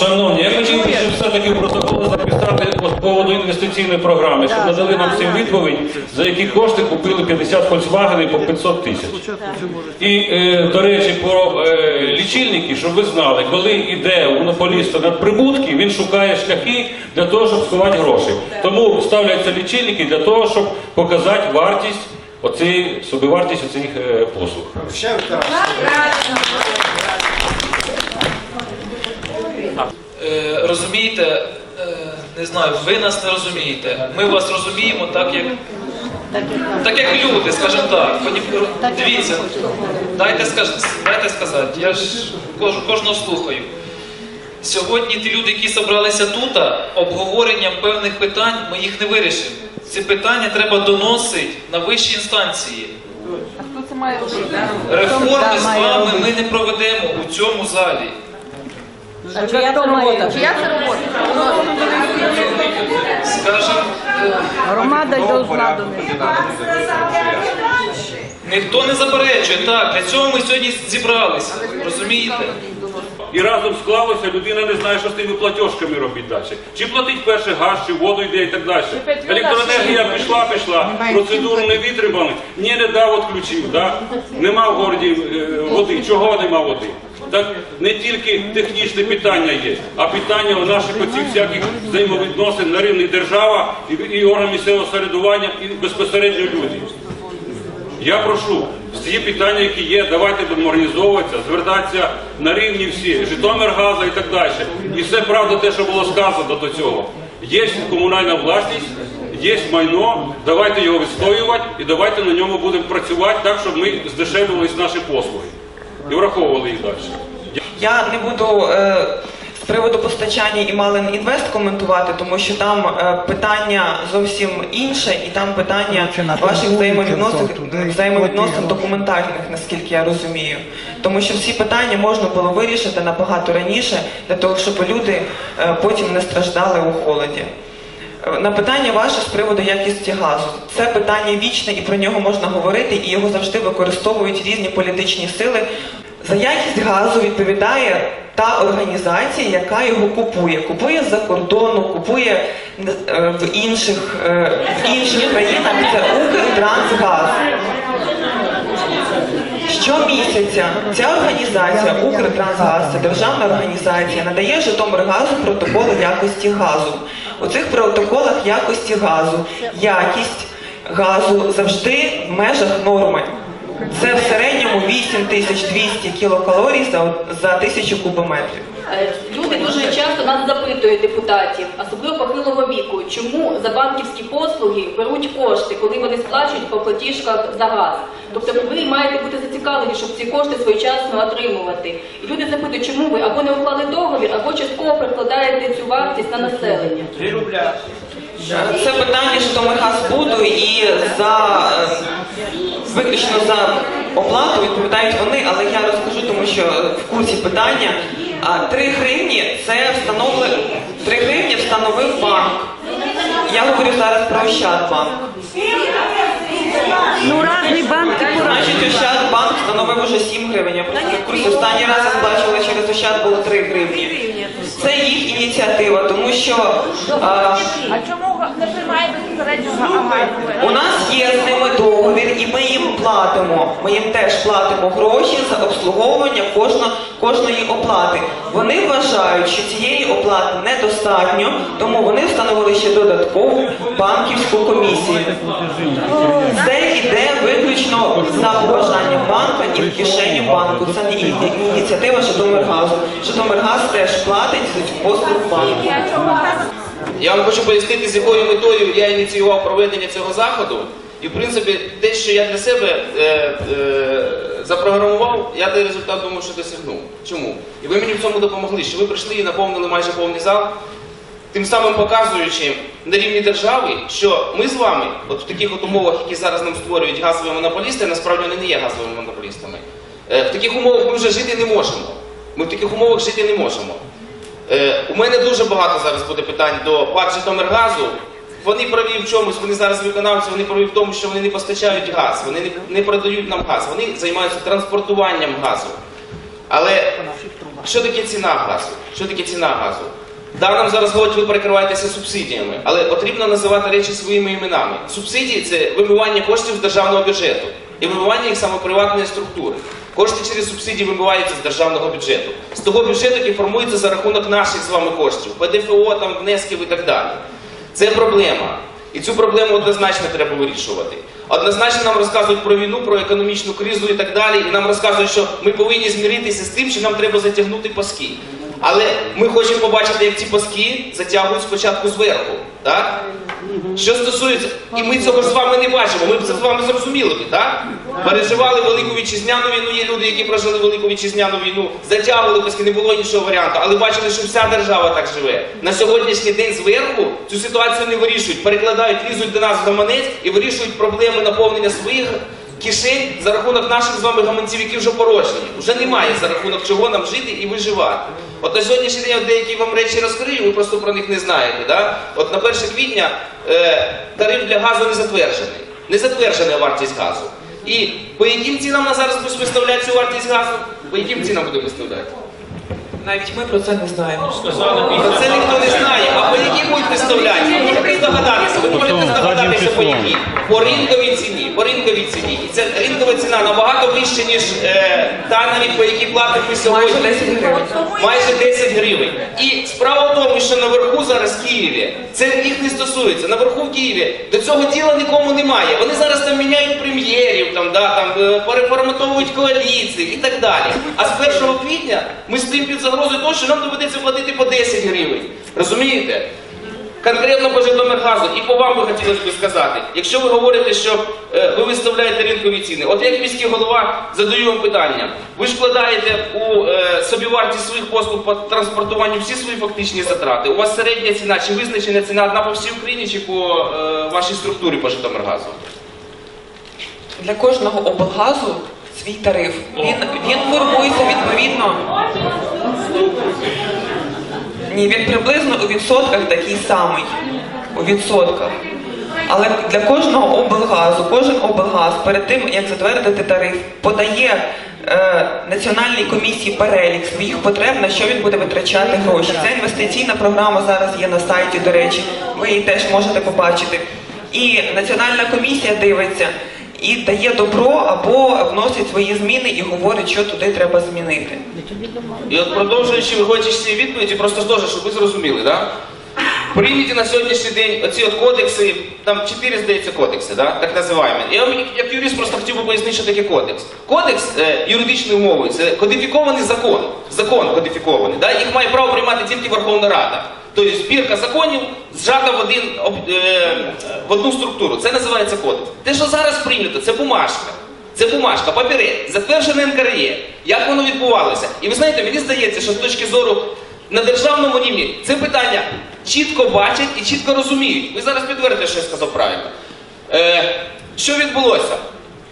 Шановні, я хотів би ще все-таки протокол записати по поводу інвестиційної програми, щоб надали нам всім відповідь, за які кошти купили 50 Volkswagen по 500 тисяч. І, е, до речі, про е, лічильники, щоб ви знали, коли йде у монополіста надприбутки, він шукає шляхи для того, щоб сховати гроші. Тому ставляться лічильники для того, щоб показати вартість оцієї собівартість оцих е, послуг. Е, розумієте, е, не знаю, ви нас не розумієте. Ми вас розуміємо так, як. Так як люди, скажімо так. Дивіться, дайте, дайте сказати, я ж кожного слухаю. Сьогодні ті люди, які зібралися тут, обговоренням певних питань ми їх не вирішимо. Ці питання треба доносити на вищі інстанції. Хто це має робити? Реформи з вами ми не проведемо у цьому залі. А чия це робота? Чия це робота? Скажем, Громада должна до ніхто не заперечує. Так, для цього ми сьогодні зібралися. Розумієте? І разом склалося, людина не знає, що з тими платіжками робити далі. Чи платить перше газ, чи воду йде і так далі. Електроенергія пішла, пішла, процедуру не витримали, ні, не дав відключив, да? нема в городі е, води. Чого нема води? Так не тільки технічне питання є, а питання у наших оцих всяких взаємовідносин на рівні держава і, і орган місцевого самоврядування, і безпосередньо люди. Я прошу, всі питання, які є, давайте будемо організовуватися, звертатися на рівні всі, Житомиргаза і так далі. І все правда те, що було сказано до цього. Є комунальна власність, є майно, давайте його відстоювати і давайте на ньому будемо працювати так, щоб ми здешевлювалися наші послуги і враховували їх далі. Я не буду е, з приводу постачання і Малин Інвест коментувати, тому що там е, питання зовсім інше, і там питання ваших взаємовідносин, взаємовідносин документальних, наскільки я розумію. Тому що всі питання можна було вирішити набагато раніше, для того, щоб люди е, потім не страждали у холоді. Е, На питання ваше з приводу якості газу. Це питання вічне і про нього можна говорити, і його завжди використовують різні політичні сили. За якість газу відповідає та організація, яка його купує. Купує з-за кордону, купує е, в інших, е, в інших країнах. Це Укртрансгаз. Щомісяця ця організація Укртрансгаз, це державна організація, надає Житомиргазу протоколи якості газу. У цих протоколах якості газу якість газу завжди в межах норми. Це в середньому 8200 кілокалорій за, за тисячу кубометрів. Е, Люди дуже часто нас запитують депутатів, особливо похилого віку, чому за банківські послуги беруть кошти, коли вони сплачують по платіжках за газ. Тобто ви маєте бути зацікавлені, щоб ці кошти своєчасно отримувати. І люди запитують, чому ви або не уклали договір, або частково перекладаєте цю вартість на населення. Це питання Житомиргазбуду і за е, виключно за оплату відповідають вони, але я розкажу, тому що в курсі питання. А 3 гривні це встановили 3 гривні встановив банк. Я говорю зараз про Ощадбанк. Ну, різні банки Значить, Ощадбанк встановив уже 7 гривень. В курсі. Останній раз я сплачувала через Ощад було 3 гривні. Це їх ініціатива, тому що а, А чому не приймає попереднього? У нас є з ними договір, і ми їм платимо. Ми їм теж платимо гроші за обслуговування кожно, кожної оплати. Вони вважають, що цієї оплати недостатньо, тому вони встановили ще додаткову банківську комісію. Це йде виключно за побажанням банка і в кишені банку. Це не ініціатива Житомиргазу. Житомиргаз теж платить цю банку. Я вам хочу пояснити, з якою метою я ініціював проведення цього заходу. І, в принципі, те, що я для себе е, е, запрограмував, я той результат думаю, що досягнув. Чому? І ви мені в цьому допомогли, що ви прийшли і наповнили майже повний зал, тим самим показуючи на рівні держави, що ми з вами, от в таких от умовах, які зараз нам створюють газові монополісти, насправді вони не є газовими монополістами. Е, в таких умовах ми вже жити не можемо. Ми в таких умовах жити не можемо. Е, у мене дуже багато зараз буде питань до ПАД Житомиргазу. Вони праві в чомусь, вони зараз виконавці, вони праві в тому, що вони не постачають газ, вони не, не продають нам газ, вони займаються транспортуванням газу. Але що таке ціна газу? Що таке ціна газу? Да, нам зараз говорять, ви перекриваєтеся субсидіями, але потрібно називати речі своїми іменами. Субсидії це вимивання коштів з державного бюджету і вимивання їх саме приватної структури. Кошти через субсидії вимиваються з державного бюджету, з того бюджету, який формується за рахунок наших з вами коштів, ПДФО, там, внесків і так далі. Це проблема. І цю проблему однозначно треба вирішувати. Однозначно нам розказують про війну, про економічну кризу і так далі. І нам розказують, що ми повинні зміритися з тим, що нам треба затягнути паски. Але ми хочемо побачити, як ці паски затягують спочатку зверху. Так? Що стосується, і ми цього ж з вами не бачимо, ми б це з вами зрозуміли так? Переживали велику вітчизняну війну, є люди, які прожили велику вітчизняну війну, затягували паски, не було іншого варіанту, але бачили, що вся держава так живе. На сьогоднішній день зверху цю ситуацію не вирішують, перекладають, лізуть до нас в гаманець і вирішують проблеми наповнення своїх кишень за рахунок наших з вами гаманців, які вже порожні. Вже немає за рахунок чого нам жити і виживати. От на сьогоднішній день деякі вам речі розкрию, ви просто про них не знаєте. Да? От на 1 квітня е, тариф для газу не затверджений. Не затверджена вартість газу. І по яким цінам на зараз будуть виставляти цю вартість газу? По яким цінам будемо виставляти? Навіть ми про це не знаємо. Про це ніхто не знає. А по якій будуть виставляти? Ви можете здогадатися, ви можете здогадатися по якій. По ринковій ціні, по ринковій ціні. І це ринкова ціна набагато вища, ніж е, та навіть по якій платимо ми сьогодні. Майже 10 гривень. Майже 10 гривень. І справа в тому, що наверху зараз в Києві, це їх не стосується. Наверху в Києві до цього діла нікому немає. Вони зараз там міняють прем'єрів, там, да, там, е, переформатовують коаліції і так далі. А з 1 квітня ми стоїмо під загрозою того, що нам доведеться платити по 10 гривень. Розумієте? Конкретно по Житомиргазу і по вам би хотілося б сказати, якщо ви говорите, що е, ви виставляєте ринкові ціни, от як міський голова задаю вам питання, ви ж вкладаєте у е, собівартість своїх послуг по транспортуванню всі свої фактичні затрати. У вас середня ціна чи визначена ціна одна по всій Україні, чи по е, вашій структурі по Житомиргазу? Для кожного облгазу свій тариф. Він, він формується відповідно. Ні, він приблизно у відсотках такий самий. У відсотках. Але для кожного облгазу, кожен облгаз перед тим, як затвердити тариф, подає е, національній комісії перелік своїх потреб, на що він буде витрачати гроші. Ця інвестиційна програма зараз є на сайті, до речі, ви її теж можете побачити. І національна комісія дивиться і дає добро або вносить свої зміни і говорить, що туди треба змінити. І от продовжуючи виходячи з цієї відповіді, просто теж, щоб ви зрозуміли, да? Прийняті на сьогоднішній день оці от кодекси, там чотири, здається, кодекси, да? так називаємо. Я вам як- юрист просто хотів би пояснити, що таке кодекс. Кодекс е, юридичною мовою це кодифікований закон. Закон кодифікований. Да? Їх має право приймати тільки Верховна Рада. Тобто збірка законів зжата в, один, е, в одну структуру. Це називається кодекс. Те, що зараз прийнято, це бумажка. Це бумажка, папірець, затверджене НКРЄ. Як воно відбувалося? І ви знаєте, мені здається, що з точки зору на державному рівні це питання чітко бачать і чітко розуміють. Ви зараз підтвердите, що я сказав правильно. Е, що відбулося?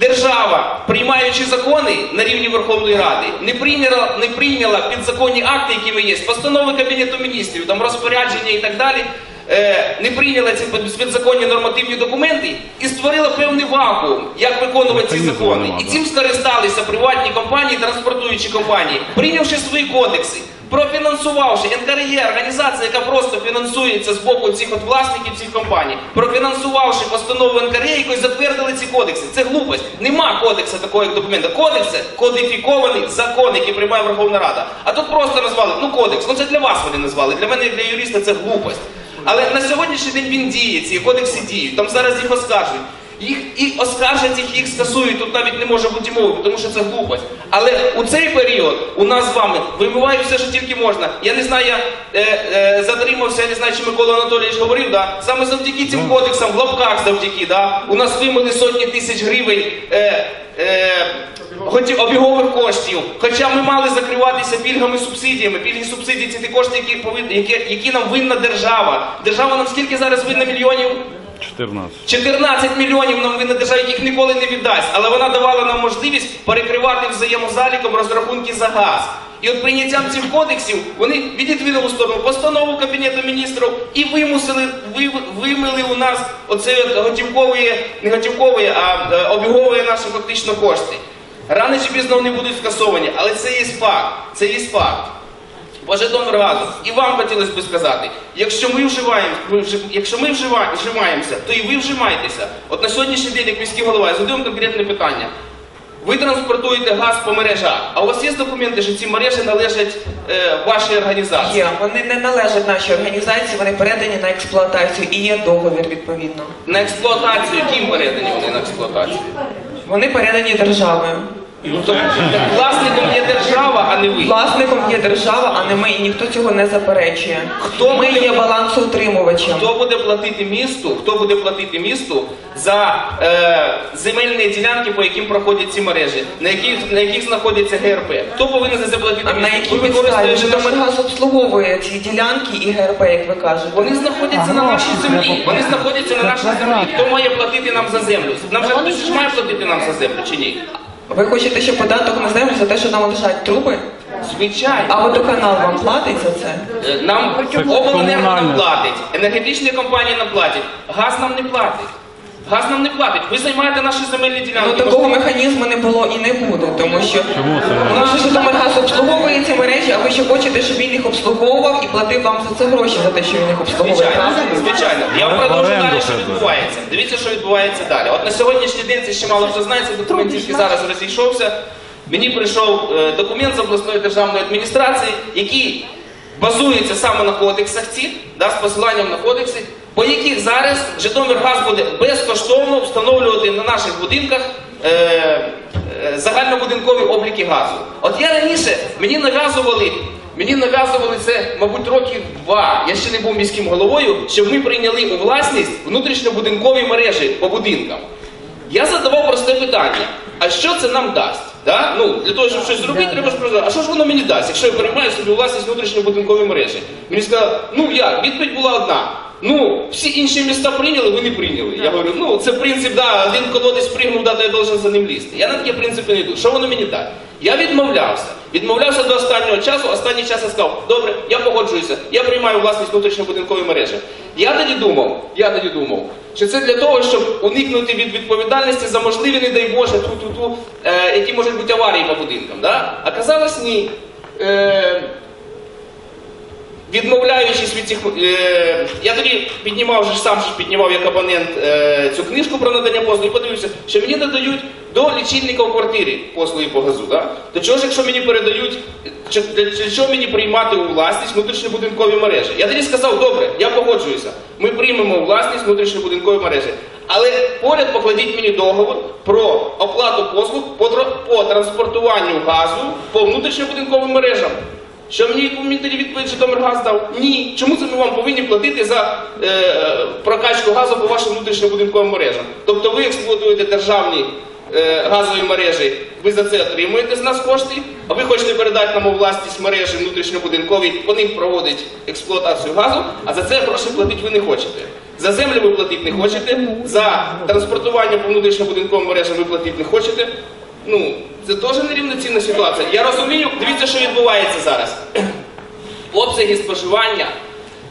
Держава, приймаючи закони на рівні Верховної Ради, не прийняла, не прийняла підзаконні акти, які є, постанови Кабінету міністрів, там розпорядження і так далі, не прийняла ці під- підзаконні нормативні документи і створила певний вакуум, як виконувати ці закони. І цим скористалися приватні компанії, транспортуючі компанії, прийнявши свої кодекси. Профінансувавши НКРЄ, організація, яка просто фінансується з боку цих от власників цих компаній, профінансувавши постанову НКРЄ, якось затвердили ці кодекси. Це глупость. Нема кодексу такого як документа. Кодекс це кодифікований закон, який приймає Верховна Рада. А тут просто назвали, ну кодекс. Ну це для вас вони назвали. Для мене, як для юриста, це глупость. Але на сьогоднішній день він діє, ці кодекси діють. Там зараз їх оскаржують. Їх і оскаржать їх, їх скасують, тут навіть не може бути мови, тому що це глупость. Але у цей період у нас з вами вимивають все, що тільки можна. Я не знаю, я е, е, затримався, я не знаю, чи Микола Анатолійович говорив, да? саме завдяки цим кодексам, в лапках завдяки, да? у нас вимили сотні тисяч гривень. Е, е, обігових коштів, хоча ми мали закриватися пільгами субсидіями. Пільги субсидії це ті кошти, які які, які нам винна держава. Держава нам скільки зараз винна мільйонів? 14. 14 мільйонів нам винна держава, яких ніколи не віддасть, але вона давала нам можливість перекривати взаємозаліком розрахунки за газ. І от прийняттям цих кодексів вони відідвинули в сторону постанову Кабінету міністрів і вимусили, ви, вимили у нас оце от готівкові, не готівкові, а е, обігові наші фактично кошти. Рано чи пізно вони будуть скасовані, але це є факт. Це є факт. По Житомиргазу. І вам хотілося б сказати, якщо ми вживаємо, якщо ми вжива- вживаємося, то і ви вжимаєтеся. От на сьогоднішній день, як міський голова, я задаю вам конкретне питання. Ви транспортуєте газ по мережах, а у вас є документи, що ці мережі належать е, вашій організації? Є, вони не належать нашій організації, вони передані на експлуатацію і є договір відповідно. На експлуатацію, ким передані вони на експлуатацію? Вони передані державою. Тобто власником є держава, а не ви. Власником є держава, а не ми, і ніхто цього не заперечує. Хто ми буде- є балансоутримувачем. Хто буде платити місту? Хто буде платити місту за е, земельні ділянки, по яким проходять ці мережі, на яких на яких знаходиться ГРП? Хто повинен за це платити А на місту? якій Ви підставі використовуєте наші- Житомиргаз обслуговує ці ділянки і ГРП, як ви кажете? Вони знаходяться на нашій землі. Вони знаходяться на нашій землі. Хто має платити нам за землю? Нам же хтось ж має платити нам за землю чи ні? Ви хочете, щоб податок на землю за те, що нам лежать труби? Звичайно. А водоканал вам платить за це? Е, Нам обленерго нам платить, енергетичні компанії нам платять, газ нам не платить. Газ нам не платить. Ви займаєте наші земельні Ну ділянки. такого механізму не було і не буде, тому що у нас же Житомиргаз обслуговує ці мережі, а ви ще хочете, щоб він їх обслуговував і платив вам за це гроші за те, що він їх обслуговує. Звичайно, звичайно. Я вам продовжу далі, що відбувається. Дивіться, що відбувається далі. От на сьогоднішній день це ще мало хто знає, цей документ тільки зараз розійшовся. Мені прийшов е, документ з обласної державної адміністрації, який базується саме на кодексах цих, да, з посиланням на кодекси, по яких зараз Житомиргаз буде безкоштовно встановлювати на наших будинках е, е, загальнобудинкові обліки газу. От я раніше мені нав'язували. Мені нав'язували це, мабуть, років два. Я ще не був міським головою, щоб ми прийняли у власність внутрішньобудинкові мережі по будинкам. Я задавав просте питання: а що це нам дасть? Да? Ну, для того, щоб щось зробити, треба ж просто, а що ж воно мені дасть, якщо я переймаю собі власність внутрішньобудинкові мережі? Мені сказали, ну як, відповідь була одна. Ну, всі інші міста прийняли, ви не прийняли. Я говорю, ну це принцип, да, один колодець пригнув, да, то я должен за ним лізти. Я на такі принципи не йду. Що воно мені дасть? Я відмовлявся. Відмовлявся до останнього часу. Останній час я сказав, добре, я погоджуюся, я приймаю власність внутрішньобудинкової мережі. Я тоді думав, я тоді думав, що це для того, щоб уникнути від відповідальності за можливі, не дай Боже, ту-ту-ту, е, які можуть бути аварії по будинкам. Да? А казалось, ні. Е, Відмовляючись від цих, е, я тоді піднімав вже сам же піднімав як абонент е, цю книжку про надання послуг і подивився, що мені надають до лічильника в квартирі послуги по газу. Да? До чого ж, якщо мені передають, для, чого мені приймати у власність внутрішньобудинкові мережі? Я тоді сказав, добре, я погоджуюся. Ми приймемо у власність внутрішньобудинкові мережі. Але поряд покладіть мені договор про оплату послуг по, по транспортуванню газу по внутрішньобудинковим мережам. Що мені тоді відповідь Житомиргаз дав? Ні. Чому це ми вам повинні платити за е, прокачку газу по вашим внутрішньобудинковим мережам? Тобто ви експлуатуєте державні е, газові мережі, ви за це отримуєте з нас кошти, а ви хочете передати нам у власність мережі внутрішньобудинкові, по них проводить експлуатацію газу, а за це гроші платити ви не хочете. За землю ви платити не хочете, за транспортування по внутрішньобудинковим мережам ви платити не хочете. Ну, це теж нерівноцінна ситуація. Я розумію, дивіться, що відбувається зараз. Обсяги споживання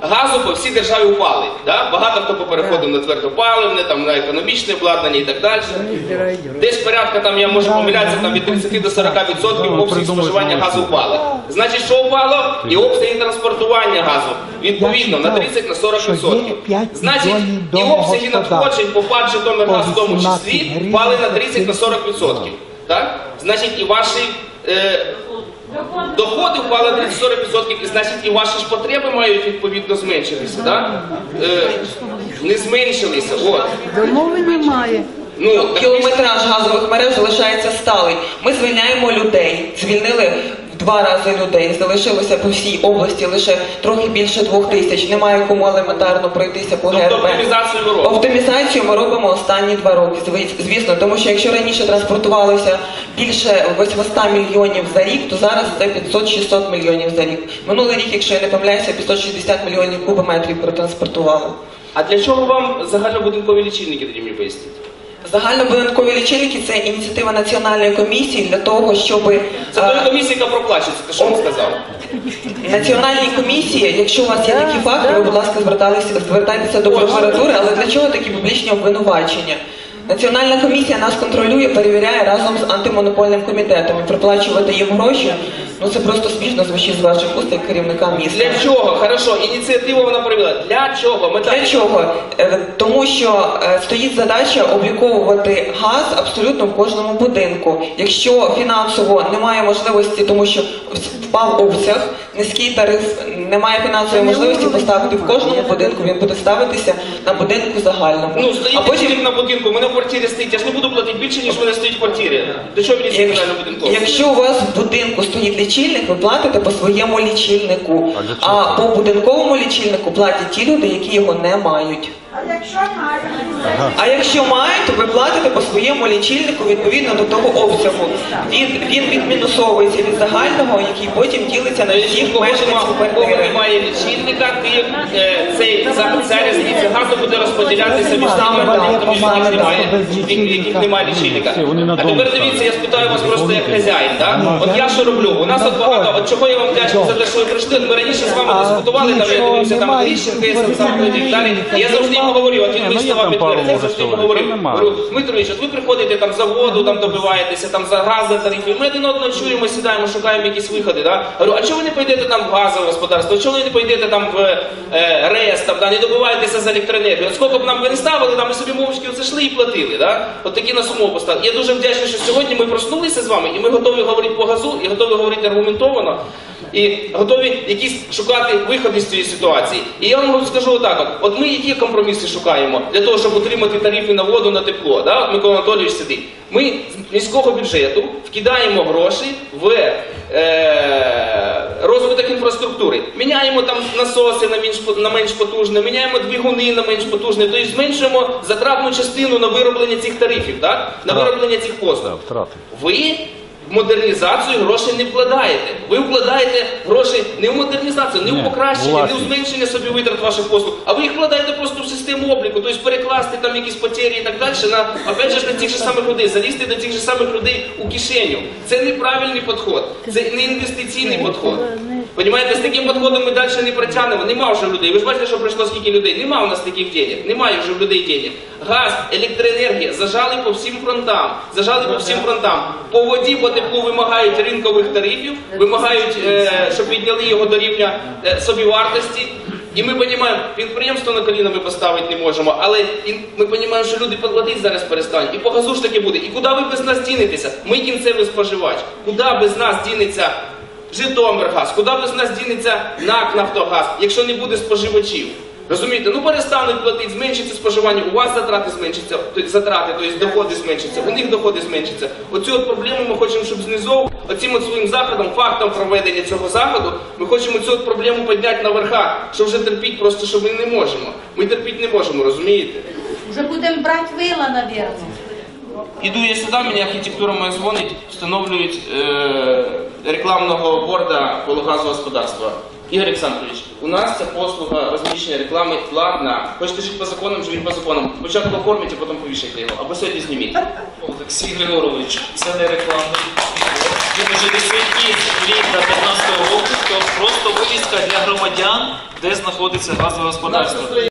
газу по всій державі упали. Да? Багато хто попереходив на твердопаливне, там, на економічне обладнання і так далі. Десь порядка, там, я можу помилятися, там, від 30 до 40% обсяг споживання газу впали. Значить, що впало? І обсяги транспортування газу. Відповідно, на 30 на 40%. Значить, і обсяги надходжень по ПАД Житомиргаз в тому числі впали на 30 на 40%. Так? Значить, і ваші е, доходи впали на 30-40%, і значить і ваші ж потреби мають відповідно зменшитися. Да? Е, не зменшилися. От. Домови немає. Ну, Кілометраж газових мереж залишається сталий. Ми звільняємо людей. Звільнили два рази людей. Залишилося по всій області лише трохи більше двох тисяч. Немає кому елементарно пройтися по Тобто оптимізацію ви робите? Оптимізацію ми робимо останні два роки. Звісно, тому що якщо раніше транспортувалося більше 800 мільйонів за рік, то зараз це 500-600 мільйонів за рік. Минулий рік, якщо я не помиляюся, 560 мільйонів кубометрів протранспортували. А для чого вам загальнобудинкові лічильники тоді мені поясніть? Загальнобудинкові лічильники це ініціатива національної комісії для того, щоб Це е, той комісія, яка проплачується, те, що ви сказали. національній комісії, якщо у вас є такі факти, ви, будь ласка, зверталися, звертайтеся до прокуратури, але для чого такі публічні обвинувачення? Національна комісія нас контролює, перевіряє разом з антимонопольним комітетом і проплачувати їм гроші Ну це просто смішно звучить з ваших уст як керівника міста. Для чого? Хорошо, ініціативу вона провела. Для чого? Мета Для чого? Е, Тому що е, стоїть задача обліковувати газ абсолютно в кожному будинку. Якщо фінансово немає можливості, тому що впав обсяг, низький тариф, немає фінансової можливості поставити в кожному будинку, він буде ставитися на будинку загальному. Ну, стоїть а потім на будинку, у мене в квартирі стоїть, я ж не буду платити більше, ніж мене стоїть в квартирі. До чого мені на будинку? якщо у вас в будинку стоїть лічильник, ви платите по своєму лічильнику. А по будинковому лічильнику платять ті люди, які його не мають. А якщо мають, то ви платите по своєму лічильнику відповідно до того обсягу. Він, він відмінусовується від загального, який потім ділиться на всіх мешканців кого немає лічильника, ти, е, цей, за- ця різниця газу буде розподілятися між так. будинками, між яких немає, лічильника. А тепер дивіться, я спитаю вас просто як хазяїн. Да? От я що роблю? У нас от багато, от чого я вам вдячний за те, що ви прийшли. Ми раніше з вами дискутували, там я дивився, там Гріщенко, є сам і так далі. Я завжди йому говорю, от він мені ставав підтвердити, я завжди йому говорив, говорю, Дмитрович, от ви приходите там за воду, там добиваєтеся, там за газ, за тарифи. Ми один одного чуємо, сідаємо, шукаємо якісь виходи. Да? Говорю, а чого ви не поїдете там в газове господарство? Чого ви не поїдете там в е, РЕС, там, да, не добиваєтеся за електроенергію? От скільки б нам ви не ставили, там ми собі мовчки оце йшли і платили. Да? От такі нас умови поставили. Я дуже вдячний, що сьогодні ми проснулися з вами, і ми готові говорити по газу, і готові говорити аргументовано. І готові якісь шукати виходи з цієї ситуації. І я вам скажу отак: от, от ми які компроміси шукаємо для того, щоб отримати тарифи на воду на тепло. Да? От Микола Анатолійович сидить. Ми з міського бюджету вкидаємо гроші в е, розвиток інфраструктури. Міняємо там насоси на менш, на менш потужне, міняємо двигуни на менш потужне, тобто зменшуємо затратну частину на вироблення цих тарифів, так? на вироблення цих послуг. Ви в модернізацію грошей не вкладаєте. Ви вкладаєте гроші не в модернізацію, не в покращення, не в зменшення собі витрат ваших послуг, а ви їх вкладаєте просто в систему обліку, тобто перекласти там якісь потері і так далі на опять же на тих же самих людей, залізти до тих же самих людей у кишеню. Це неправильний підход, це не інвестиційний підход. Понімаєте, з таким підходом ми далі не протягнемо. Нема вже людей. Ви ж бачите, що пройшло скільки людей. Нема у нас таких денег. Немає вже в людей денег. Газ, електроенергія зажали по всім фронтам. Зажали по всім фронтам. По воді, по теплу вимагають ринкових тарифів, вимагають, е, щоб підняли його до рівня е, собівартості. І ми розуміємо, підприємство на коліна ми поставити не можемо, але ми розуміємо, що люди платити зараз перестануть. І по газу ж таки буде. І куди ви без нас дінетеся? Ми кінцевий споживач. Куди без нас дінеться Житомиргаз, куди без нас дінеться НАК Нафтогаз, якщо не буде споживачів? Розумієте, ну перестануть платити, зменшиться споживання, у вас затрати зменшаться, тобто затрати, тобто доходи зменшаться, у них доходи зменшаться. Оцю от проблему ми хочемо, щоб знизу, оцим от своїм заходом, фактом проведення цього заходу, ми хочемо цю от проблему підняти на верха, що вже терпіть просто, що ми не можемо. Ми терпіти не можемо, розумієте? Вже будемо брати вила, навірно. Іду я сюди, мені архітектура моя дзвонить, встановлюють е, рекламного борда пологазогосподарства. Ігор Олександрович, у нас ця послуга розміщення реклами платна. Хочете жити по законам, живіть по законам. Спочатку оформіть, а потім повішайте його. Або сьогодні зніміть. Олексій Григорович, це не реклама. Він уже десятий рік до 15 року, то просто вивіска для громадян, де знаходиться газове господарство.